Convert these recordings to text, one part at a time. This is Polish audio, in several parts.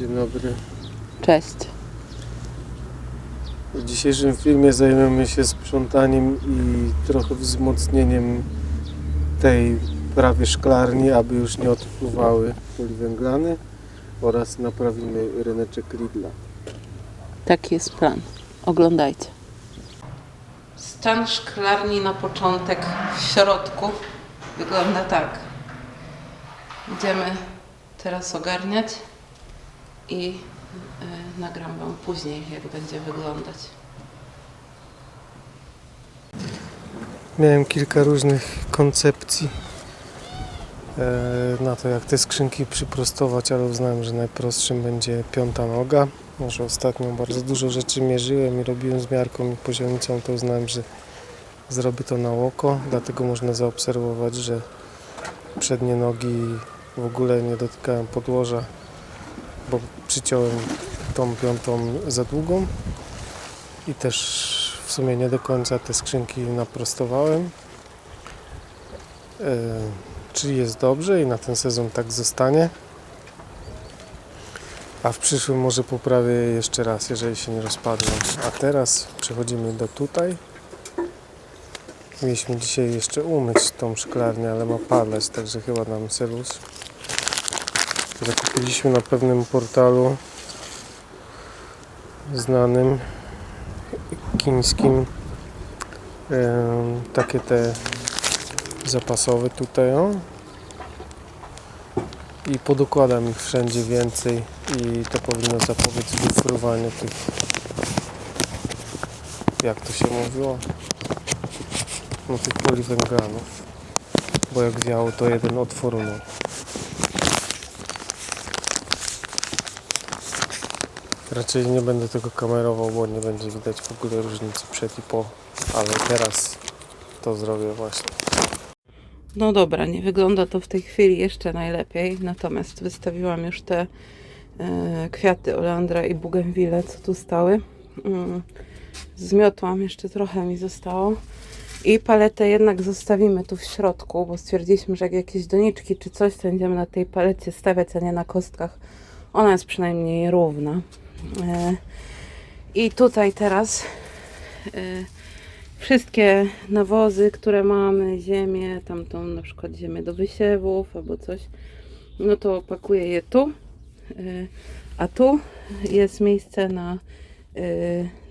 Dzień dobry. Cześć. W dzisiejszym filmie zajmiemy się sprzątaniem i trochę wzmocnieniem tej prawie szklarni, aby już nie odpływały poliwęglany oraz naprawimy ryneczek Lidla. Taki jest plan. Oglądajcie. Stan szklarni na początek w środku wygląda tak. Będziemy teraz ogarniać i y, nagram Wam później, jak będzie wyglądać. Miałem kilka różnych koncepcji e, na to, jak te skrzynki przyprostować, ale uznałem, że najprostszym będzie piąta noga. Może ostatnio bardzo dużo rzeczy mierzyłem i robiłem z miarką i poziomicą, to uznałem, że zrobię to na oko. Dlatego można zaobserwować, że przednie nogi w ogóle nie dotykają podłoża, bo przyciąłem tą piątą za długą i też w sumie nie do końca te skrzynki naprostowałem. E, czyli jest dobrze i na ten sezon tak zostanie. A w przyszłym może poprawię je jeszcze raz, jeżeli się nie rozpadną. A teraz przechodzimy do tutaj. Mieliśmy dzisiaj jeszcze umyć tą szklarnię, ale ma padać, także chyba damy serwus. Zakupiliśmy na pewnym portalu znanym chińskim. Takie te zapasowe tutaj o. I podokładam ich wszędzie więcej i to powinno zapobiec wyfruwaniu tych jak to się mówiło no tych poliwęglanów bo jak wiało to jeden otworunął Raczej nie będę tego kamerował, bo nie będzie widać w ogóle różnicy przed i po, ale teraz to zrobię właśnie. No dobra, nie wygląda to w tej chwili jeszcze najlepiej, natomiast wystawiłam już te e, kwiaty oleandra i bugenwille, co tu stały. Mm, zmiotłam, jeszcze trochę mi zostało. I paletę jednak zostawimy tu w środku, bo stwierdziliśmy, że jak jakieś doniczki czy coś, to będziemy na tej palecie stawiać, a nie na kostkach. Ona jest przynajmniej równa. E, I tutaj teraz e, wszystkie nawozy, które mamy, ziemię, tamtą na przykład ziemię do wysiewów albo coś, no to pakuję je tu. Y, A tu jest miejsce na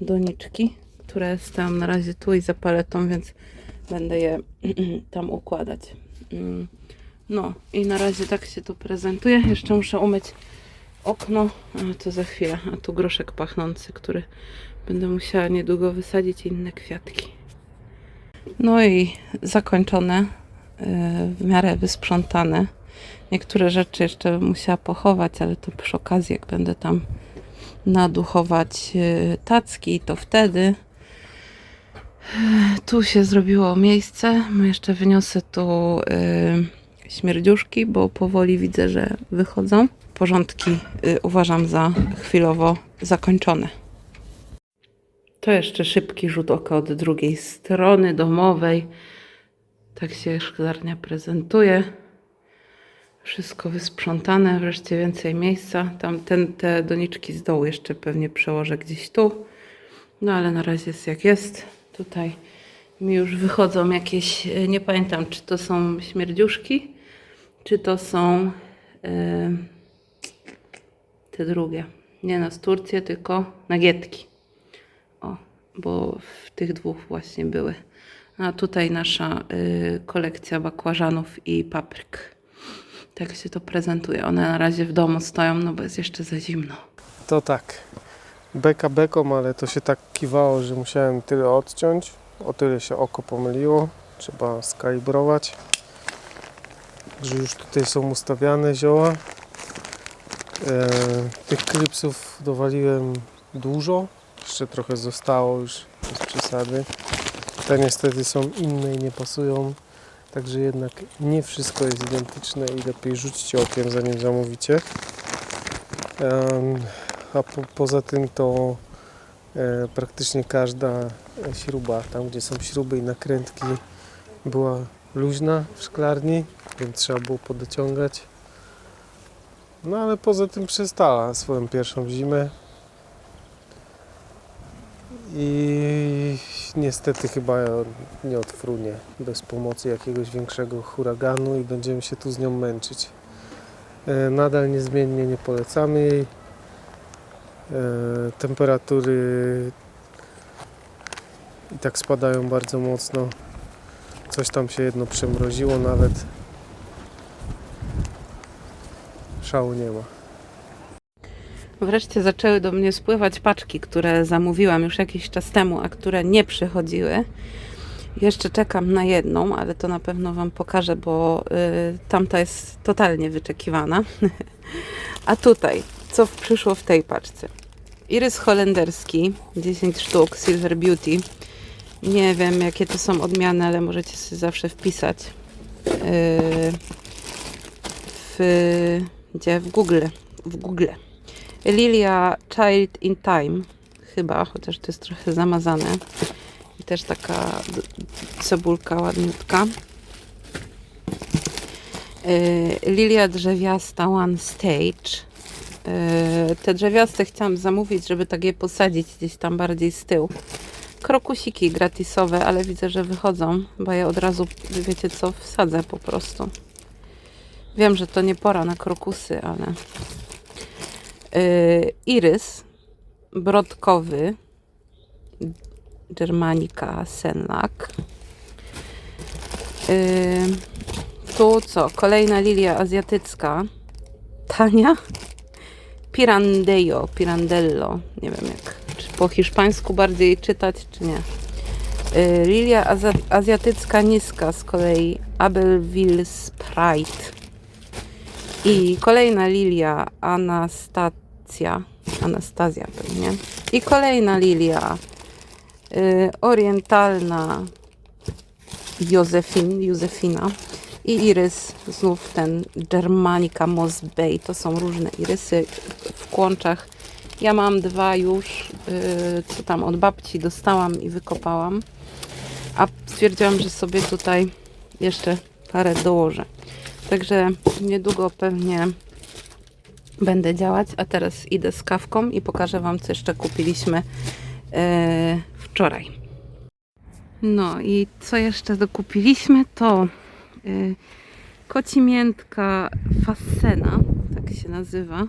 doniczki, które stoją na razie tu i za paletą, więc będę je tam układać. Mm, No i na razie tak się to prezentuje. Jeszcze muszę umyć okno, a to za chwilę. A tu groszek pachnący, który będę musiała niedługo wysadzić inne kwiatki. No i zakończone, yy, w miarę wysprzątane. Niektóre rzeczy jeszcze bym musiała pochować, ale to przy okazji, jak będę tam naduchować yy, tacki, to wtedy. Yy, Tu się zrobiło miejsce. Jeszcze wyniosę tu śmierdziuszki, bo powoli widzę, że wychodzą. Porządki yy, uważam za chwilowo zakończone. To jeszcze szybki rzut oka od drugiej strony domowej. Tak się szklarnia prezentuje. Wszystko wysprzątane, wreszcie więcej miejsca. Tam ten, te doniczki z dołu jeszcze pewnie przełożę gdzieś tu. No ale na razie jest jak jest. Tutaj mi już wychodzą jakieś, e, nie pamiętam czy to są śmierdziuszki, czy to są e, te drugie. Nie z Turcji, tylko nagietki. O, bo w tych dwóch właśnie były. A tutaj nasza y, kolekcja bakłażanów i papryk. Tak się to prezentuje. One na razie w domu stoją, no bo jest jeszcze za zimno. To tak, beka beką, ale to się tak kiwało, że musiałem tyle odciąć. O tyle się oko pomyliło. Trzeba skalibrować. Że już tutaj są ustawiane zioła. E, tych klipsów dowaliłem dużo. Jeszcze trochę zostało już bez przesady. Te niestety są inne i nie pasują. Także jednak nie wszystko jest identyczne i lepiej rzućcie okiem zanim zamówicie. Em, a po, poza tym to e, praktycznie każda śruba, tam gdzie są śruby i nakrętki była luźna w szklarni, więc trzeba było podociągać. No ale poza tym przestała swoją pierwszą zimę. I niestety chyba nie odfrunie bez pomocy jakiegoś większego huraganu i będziemy się tu z nią męczyć. E, Nadal niezmiennie nie polecamy jej. E, Temperatury i tak spadają bardzo mocno. Coś tam się jedno przemroziło nawet. Szału nie ma. Wreszcie zaczęły do mnie spływać paczki, które zamówiłam już jakiś czas temu, a które nie przychodziły. Jeszcze czekam na jedną, ale to na pewno Wam pokażę, bo y, tamta jest totalnie wyczekiwana. a tutaj, co przyszło w tej paczce? Irys holenderski, 10 sztuk, Silver Beauty. Nie wiem, jakie to są odmiany, ale możecie sobie zawsze wpisać. Yy, w, gdzie? W Google. W Google. Lilia Child in Time, chyba, chociaż to jest trochę zamazane. I też taka cebulka ładniutka. Yy, Lilia drzewiasta One Stage. Yy, Te drzewiaste chciałam zamówić, żeby tak je posadzić gdzieś tam bardziej z tyłu. Krokusiki gratisowe, ale widzę, że wychodzą, bo ja od razu, wiecie co, wsadzę po prostu. Wiem, że to nie pora na krokusy, ale Yy, irys brodkowy Germanica Senlak. Yy, tu co? Kolejna lilia azjatycka. Tania. Pirandello, Pirandello. Nie wiem jak, czy po hiszpańsku bardziej czytać, czy nie. Yy, lilia azjatycka niska z kolei Abelville Sprite. I kolejna lilia Anastacja. Anastazja pewnie. I kolejna lilia y, orientalna Józefin, Józefina. I irys, znów ten Germanica Moss Bay. To są różne irysy w kłączach. Ja mam dwa już, y, co tam od babci dostałam i wykopałam. A stwierdziłam, że sobie tutaj jeszcze parę dołożę. Także niedługo pewnie będę działać, a teraz idę z kawką i pokażę Wam, co jeszcze kupiliśmy e, wczoraj. No i co jeszcze dokupiliśmy, to e, kocimiętka Fassena, tak się nazywa. E,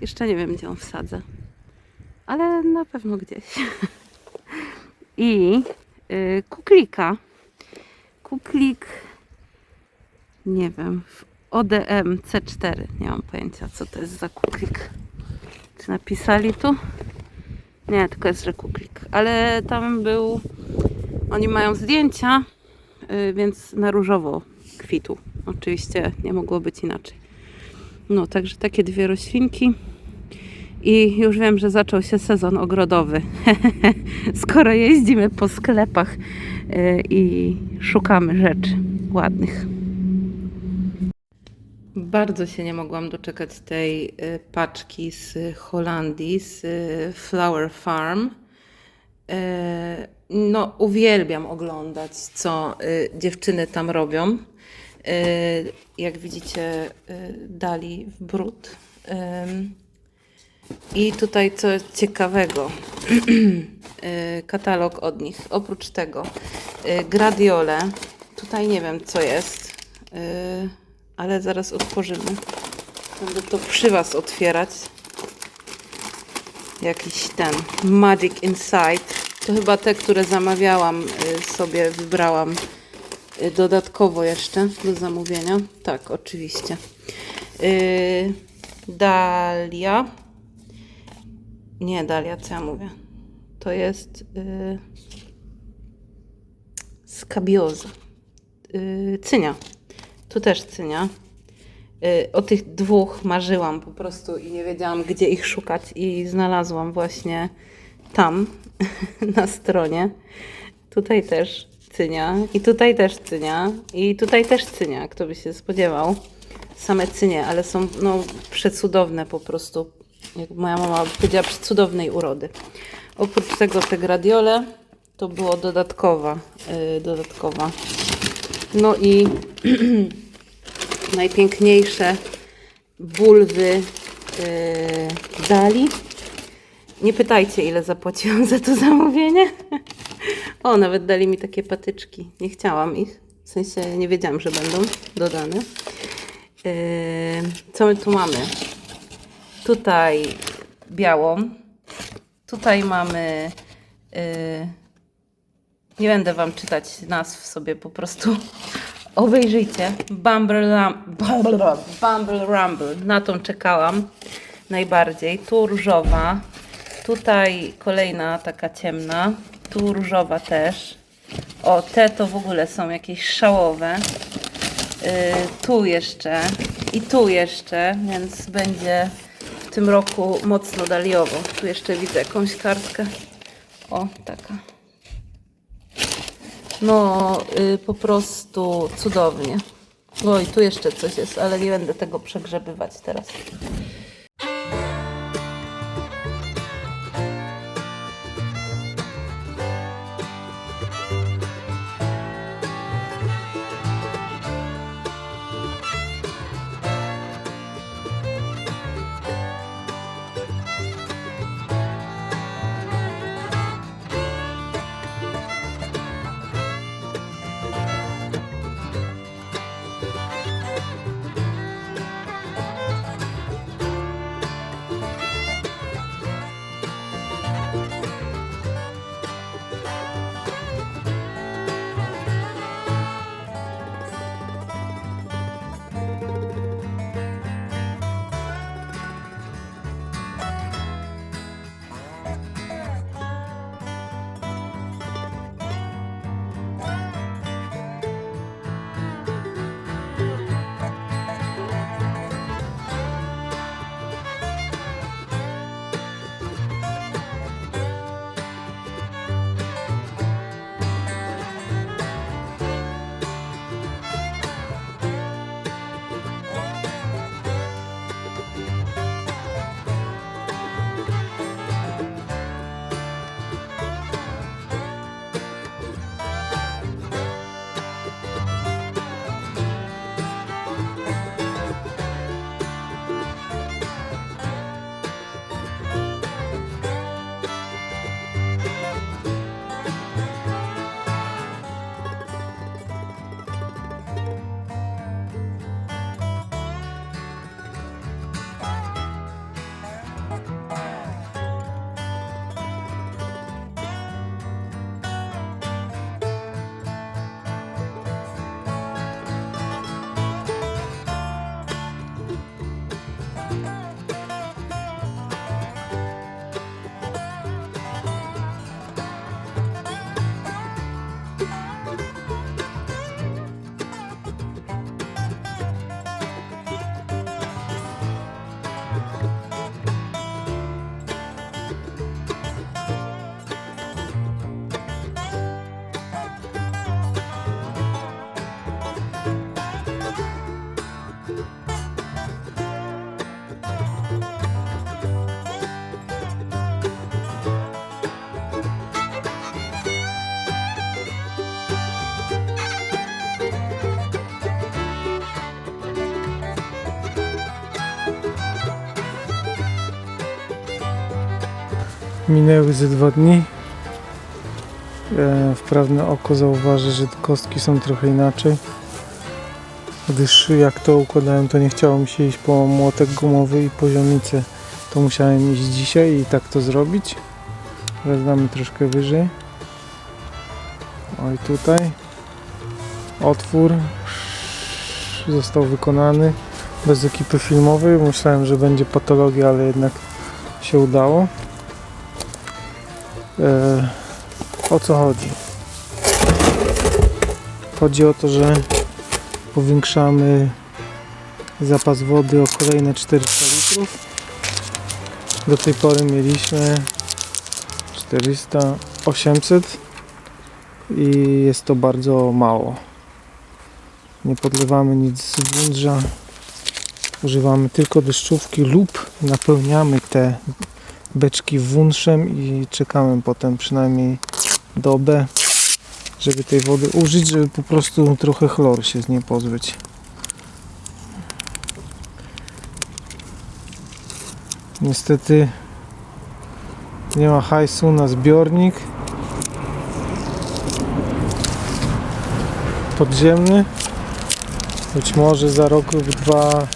jeszcze nie wiem, gdzie ją wsadzę, ale na pewno gdzieś. I e, kuklika. Kuklik nie wiem, w ODM C4. Nie mam pojęcia, co to jest za kuklik. Czy napisali tu? Nie, tylko jest, że kuklik. Ale tam był. Oni mają zdjęcia, y, więc na różowo kwitu. Oczywiście nie mogło być inaczej. No, także takie dwie roślinki. I już wiem, że zaczął się sezon ogrodowy. Skoro jeździmy po sklepach y, i szukamy rzeczy ładnych. Bardzo się nie mogłam doczekać tej y, paczki z Holandii, z y, Flower Farm. Y, No, uwielbiam oglądać, co dziewczyny tam robią. Jak widzicie, dali w brud. I tutaj co ciekawego, katalog od nich. Oprócz tego gradiole. Tutaj nie wiem, co jest. Ale zaraz otworzymy. Będę to przy Was otwierać. Jakiś ten Magic Inside. To chyba te, które zamawiałam, y, sobie wybrałam y, dodatkowo jeszcze do zamówienia. Tak, oczywiście. Y, Dalia. Nie, Dalia, co ja mówię? To jest y, skabioza. Y, cynia. Tu też cynia. Y, O tych dwóch marzyłam po prostu i nie wiedziałam, gdzie ich szukać, i znalazłam właśnie tam na stronie. Tutaj też cynia, i tutaj też cynia, i tutaj też cynia, kto by się spodziewał. Same cynie, ale są no, przecudowne po prostu. Jak moja mama powiedziała, przecudownej urody. Oprócz tego te gradiole to było dodatkowa, y, dodatkowa. No i najpiękniejsze bulwy yy, dali. Nie pytajcie, ile zapłaciłam za to zamówienie. O, nawet dali mi takie patyczki. Nie chciałam ich. W sensie nie wiedziałam, że będą dodane. Yy, co my tu mamy? Tutaj białą. Tutaj mamy. Yy, nie będę Wam czytać nazw sobie, po prostu obejrzyjcie. Bumble, Rum- Bumble Rumble. Na tą czekałam najbardziej. Tu różowa. Tutaj kolejna taka ciemna. Tu różowa też. O, te to w ogóle są jakieś szałowe. Yy, tu jeszcze i tu jeszcze, więc będzie w tym roku mocno daliowo. Tu jeszcze widzę jakąś kartkę. O, taka. No, y, po prostu cudownie. Oj, tu jeszcze coś jest, ale nie będę tego przegrzebywać teraz. Minęły ze dwa dni. E, wprawne oko zauważy, że kostki są trochę inaczej. Gdyż jak to układałem, to nie chciało mi się iść po młotek gumowy i poziomice. To musiałem iść dzisiaj i tak to zrobić. Damy troszkę wyżej. Oj tutaj. Otwór został wykonany bez ekipy filmowej. Myślałem, że będzie patologia, ale jednak się udało. E, o co chodzi? Chodzi o to, że powiększamy zapas wody o kolejne 400 litrów. Do tej pory mieliśmy 400, 800 i jest to bardzo mało. Nie podlewamy nic z wędrza. Używamy tylko deszczówki lub napełniamy te beczki wunszem i czekałem potem przynajmniej dobę, żeby tej wody użyć, żeby po prostu trochę chlor się z niej pozbyć. Niestety nie ma hajsu na zbiornik podziemny. Być może za rok lub dwa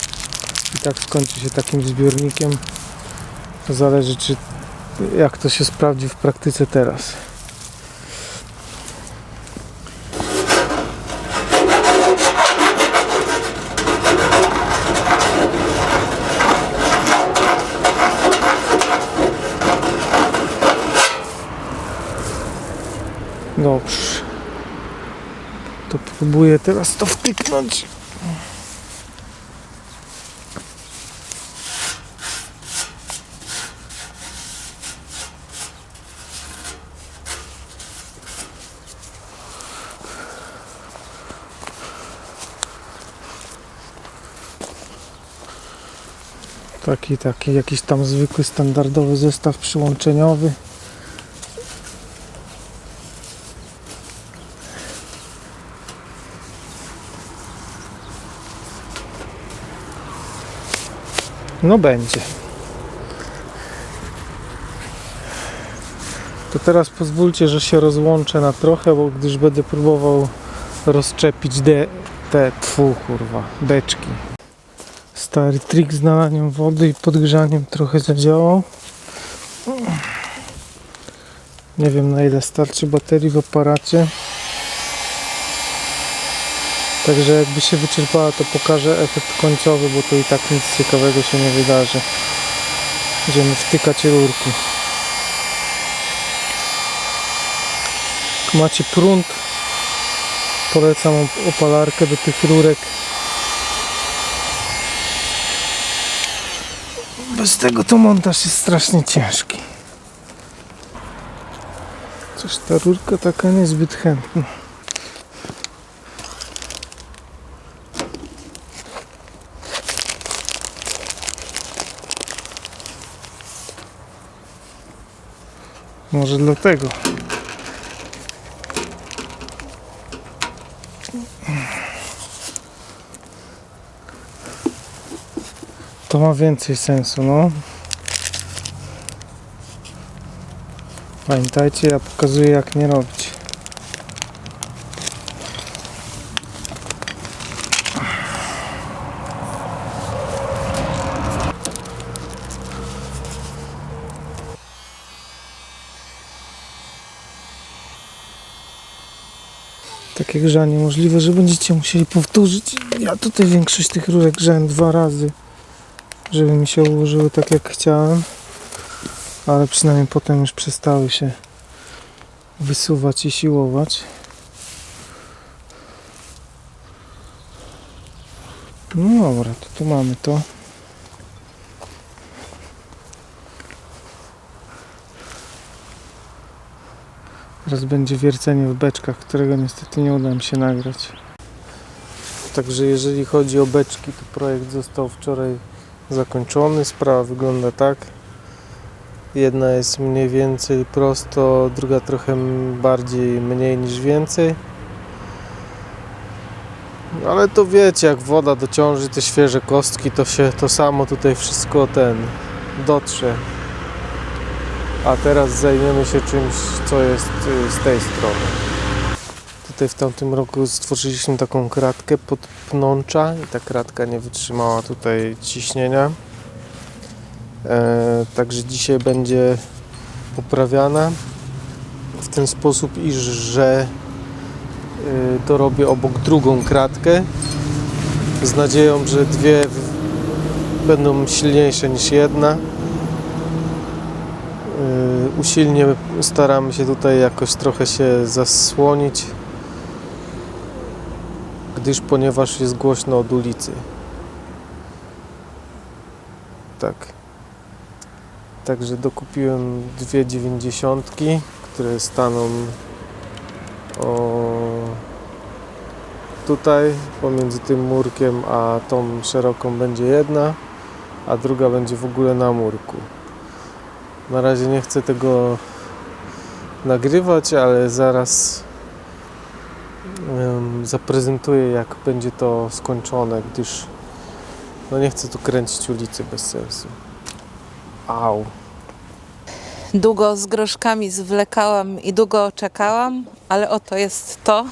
i tak skończy się takim zbiornikiem to zależy czy jak to się sprawdzi w praktyce teraz. Dobrze. To próbuję teraz to wtyknąć. Taki, taki jakiś tam zwykły, standardowy zestaw przyłączeniowy. No będzie. To teraz pozwólcie, że się rozłączę na trochę, bo gdyż będę próbował rozczepić de, te, tfu, kurwa, beczki. Stary trik z nalaniem wody i podgrzaniem trochę zadziałał. Nie wiem na ile starczy baterii w aparacie. Także jakby się wyczerpała, to pokażę efekt końcowy, bo to i tak nic ciekawego się nie wydarzy. Będziemy wtykać rurki. Macie prąd, polecam op- opalarkę do tych rurek. Bez tego to montaż jest strasznie ciężki. Coś ta rurka taka niezbyt chętna. Może dlatego. To ma więcej sensu, no. Pamiętajcie, ja pokazuję jak nie robić. Takie grzanie możliwe, że będziecie musieli powtórzyć. Ja tutaj większość tych rurek grzałem dwa razy, żeby mi się ułożyły tak jak chciałem. Ale przynajmniej potem już przestały się wysuwać i siłować. No dobra, to tu mamy to. Teraz będzie wiercenie w beczkach, którego niestety nie uda mi się nagrać. Także jeżeli chodzi o beczki, to projekt został wczoraj zakończony. Sprawa wygląda tak. Jedna jest mniej więcej prosto, druga trochę bardziej mniej niż więcej. Ale to wiecie, jak woda dociąży te świeże kostki, to się to samo tutaj wszystko ten dotrze. A teraz zajmiemy się czymś, co jest y, z tej strony. Tutaj w tamtym roku stworzyliśmy taką kratkę pod pnącza i ta kratka nie wytrzymała tutaj ciśnienia. E, także dzisiaj będzie poprawiana w ten sposób, iż że y, to robię obok drugą kratkę z nadzieją, że dwie będą silniejsze niż jedna. Y, Usilnie staramy się tutaj jakoś trochę się zasłonić, gdyż ponieważ jest głośno od ulicy. Tak. Także dokupiłem dwie dziewięćdziesiątki, które staną o, tutaj pomiędzy tym murkiem a tą szeroką będzie jedna, a druga będzie w ogóle na murku. Na razie nie chcę tego nagrywać, ale zaraz zaprezentuję jak będzie to skończone, gdyż no nie chcę tu kręcić ulicy bez sensu. Au. Długo z groszkami zwlekałam i długo czekałam, ale oto jest to.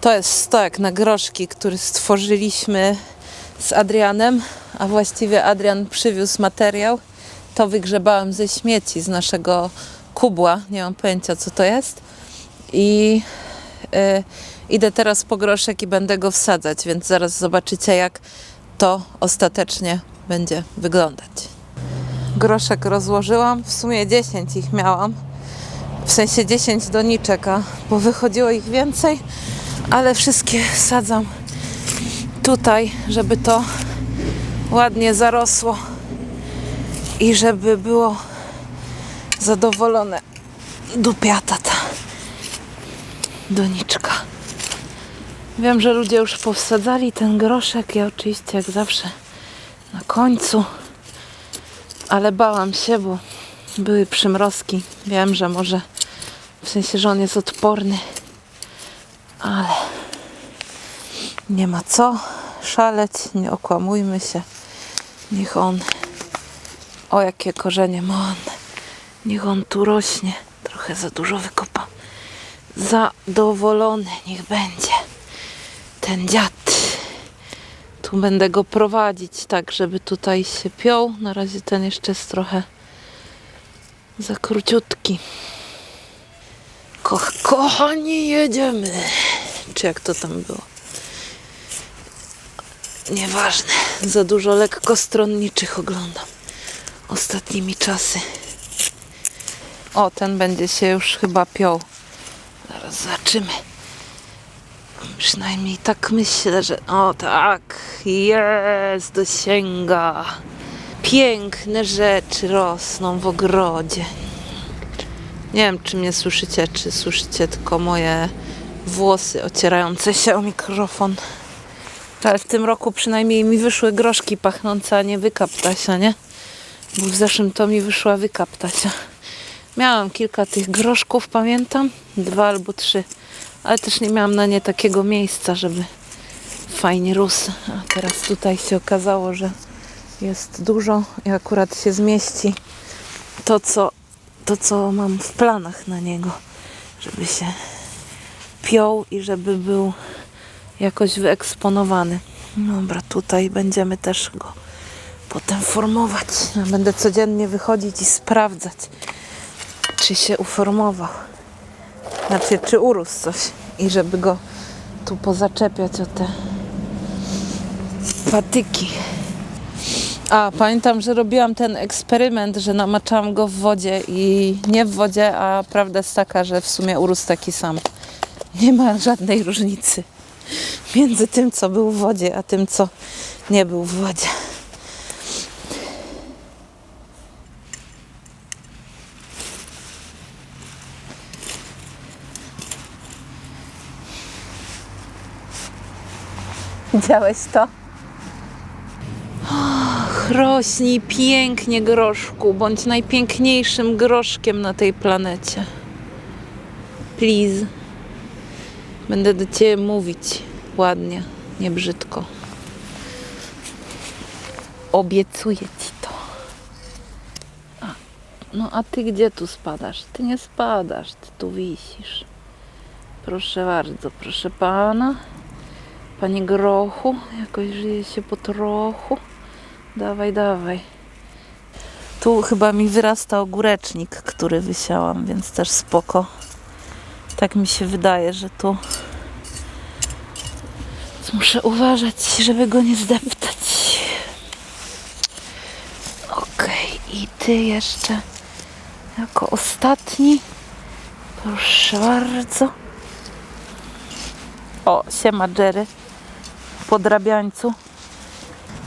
To jest stojak na groszki, który stworzyliśmy z Adrianem, a właściwie Adrian przywiózł materiał. To wygrzebałam ze śmieci z naszego kubła, nie mam pojęcia co to jest. I idę teraz po groszek i będę go wsadzać, więc zaraz zobaczycie jak to ostatecznie będzie wyglądać groszek rozłożyłam. W sumie 10 ich miałam. W sensie 10 doniczek, a bo wychodziło ich więcej, ale wszystkie sadzam tutaj, żeby to ładnie zarosło i żeby było zadowolone dupiata ta doniczka. Wiem, że ludzie już powsadzali ten groszek. Ja oczywiście jak zawsze na końcu ale bałam się, bo były przymrozki. Wiem, że może w sensie, że on jest odporny, ale nie ma co szaleć, nie okłamujmy się. Niech on, o jakie korzenie ma on, niech on tu rośnie. Trochę za dużo wykopam. Zadowolony niech będzie ten dziad. Tu będę go prowadzić tak, żeby tutaj się piął. Na razie ten jeszcze jest trochę za króciutki. Koch kochani, jedziemy. Czy jak to tam było? Nieważne. Za dużo lekkostronniczych oglądam ostatnimi czasy. O, ten będzie się już chyba piął. Zobaczymy. Przynajmniej tak myślę, że o tak, jest, dosięga. Piękne rzeczy rosną w ogrodzie. Nie wiem, czy mnie słyszycie, czy słyszycie tylko moje włosy ocierające się o mikrofon. Ale w tym roku przynajmniej mi wyszły groszki pachnące, a nie wykaptasia, nie? Bo w zeszłym to mi wyszła wykaptasia. Miałam kilka tych groszków, pamiętam, dwa albo trzy ale też nie miałam na nie takiego miejsca, żeby fajnie rósł. A teraz tutaj się okazało, że jest dużo i akurat się zmieści to, co, to, co mam w planach na niego, żeby się piął i żeby był jakoś wyeksponowany. Dobra, tutaj będziemy też go potem formować. Będę codziennie wychodzić i sprawdzać, czy się uformował. Znaczy, czy urósł coś i żeby go tu pozaczepiać o te patyki. A, pamiętam, że robiłam ten eksperyment, że namaczałam go w wodzie i nie w wodzie, a prawda jest taka, że w sumie urósł taki sam. Nie ma żadnej różnicy między tym, co był w wodzie, a tym, co nie był w wodzie. Widziałeś to? Och, rośnij pięknie groszku, bądź najpiękniejszym groszkiem na tej planecie. Please. Będę do Ciebie mówić ładnie, nie brzydko. Obiecuję Ci to. A, no a Ty gdzie tu spadasz? Ty nie spadasz, Ty tu wisisz. Proszę bardzo, proszę Pana. Panie Grochu, jakoś żyje się po trochu. Dawaj, dawaj. Tu chyba mi wyrasta ogórecznik, który wysiałam, więc też spoko. Tak mi się wydaje, że tu muszę uważać, żeby go nie zdeptać. Okej, i ty jeszcze jako ostatni. Proszę bardzo. O, siema Jerry podrabiańcu.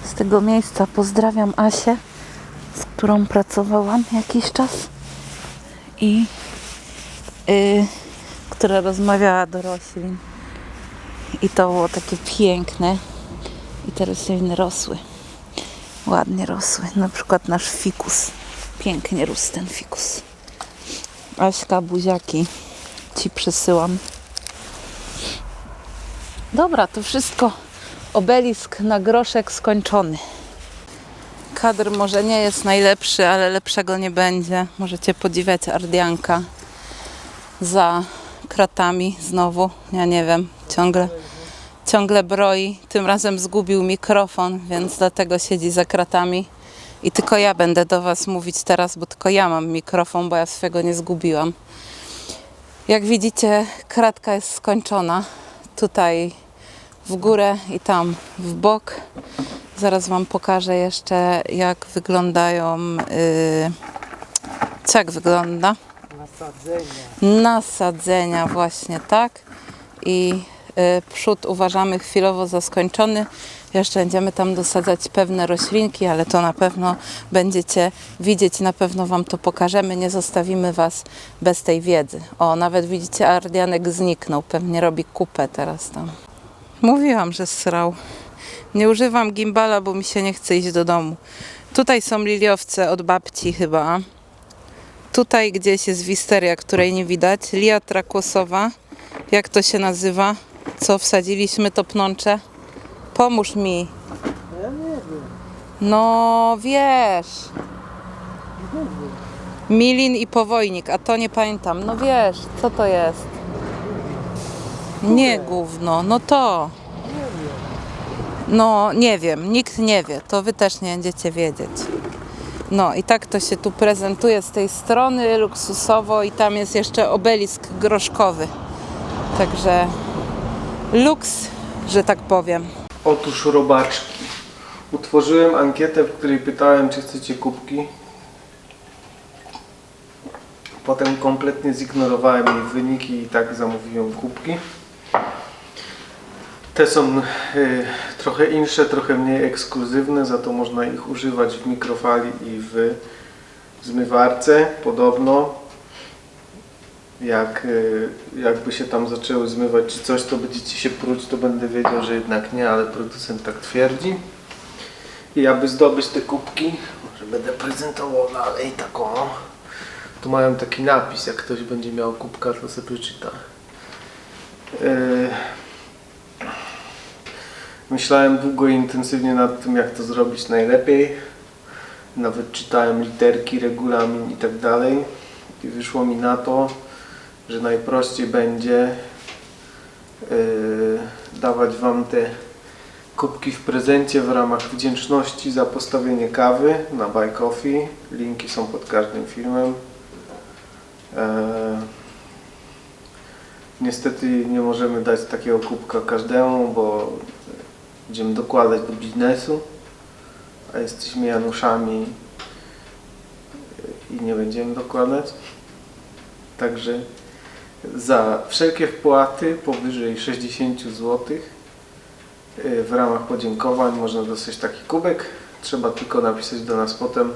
Z tego miejsca pozdrawiam Asię, z którą pracowałam jakiś czas i y, która rozmawiała do roślin. I to było takie piękne. I te rośliny rosły. Ładnie rosły. Na przykład nasz fikus. Pięknie rósł ten fikus. Aśka, buziaki ci przesyłam. Dobra, to wszystko obelisk na groszek skończony. kadr może nie jest najlepszy, ale lepszego nie będzie. Możecie podziwiać Ardianka za kratami znowu. Ja nie wiem, ciągle, ciągle broi. Tym razem zgubił mikrofon, więc dlatego siedzi za kratami. I tylko ja będę do Was mówić teraz, bo tylko ja mam mikrofon, bo ja swego nie zgubiłam. Jak widzicie, kratka jest skończona. Tutaj w górę i tam w bok. Zaraz Wam pokażę jeszcze, jak wyglądają. Yy, co jak wygląda? Nasadzenia. Nasadzenia, właśnie tak. I y, przód uważamy chwilowo za skończony. Jeszcze będziemy tam dosadzać pewne roślinki, ale to na pewno będziecie widzieć, na pewno Wam to pokażemy. Nie zostawimy Was bez tej wiedzy. O, nawet widzicie, Ardianek zniknął. Pewnie robi kupę teraz tam. Mówiłam, że srał. Nie używam gimbala, bo mi się nie chce iść do domu. Tutaj są liliowce od babci chyba. Tutaj gdzieś jest wisteria, której nie widać. Lia trakłosowa. Jak to się nazywa? Co wsadziliśmy to pnącze? Pomóż mi. Ja nie wiem. No wiesz. Milin i powojnik, a to nie pamiętam. No wiesz, co to jest? Nie gówno, no to. No nie wiem, nikt nie wie, to wy też nie będziecie wiedzieć. No i tak to się tu prezentuje z tej strony luksusowo i tam jest jeszcze obelisk groszkowy. Także luks, że tak powiem. Otóż robaczki. Utworzyłem ankietę, w której pytałem, czy chcecie kubki. Potem kompletnie zignorowałem jej wyniki i tak zamówiłem kubki. Te są y, trochę insze, trochę mniej ekskluzywne, za to można ich używać w mikrofali i w zmywarce. Podobno jak y, jakby się tam zaczęły zmywać czy coś, to będziecie się pruć, to będę wiedział, że jednak nie, ale producent tak twierdzi. I aby zdobyć te kubki, może będę prezentował dalej taką. Tu mają taki napis, jak ktoś będzie miał kubka, to sobie przeczyta. Yy, Myślałem długo i intensywnie nad tym, jak to zrobić najlepiej. Nawet czytałem literki, regulamin i tak dalej. I wyszło mi na to, że najprościej będzie yy, dawać Wam te kubki w prezencie w ramach wdzięczności za postawienie kawy na Buy Coffee. Linki są pod każdym filmem. Niestety nie możemy dać takiego kubka każdemu, bo będziemy dokładać do biznesu, a jesteśmy Januszami i nie będziemy dokładać. Także za wszelkie wpłaty powyżej 60 zł y, w ramach podziękowań można dostać taki kubek. Trzeba tylko napisać do nas potem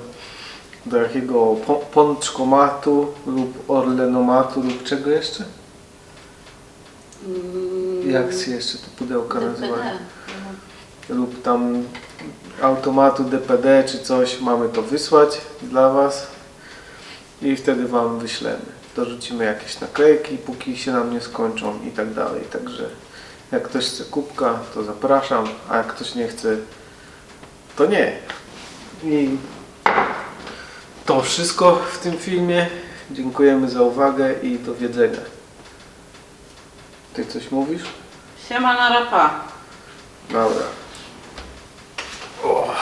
do jakiego pączkomatu lub orlenomatu lub czego jeszcze? Jak się jeszcze te pudełka nazywają? lub tam automatu DPD czy coś, mamy to wysłać dla Was i wtedy Wam wyślemy. Dorzucimy jakieś naklejki, póki się nam nie skończą i tak dalej. Także jak ktoś chce kubka, to zapraszam, a jak ktoś nie chce, to nie. I to wszystko w tym filmie. Dziękujemy za uwagę i do widzenia. Ty coś mówisz? Siema na rapa. Dobra. O.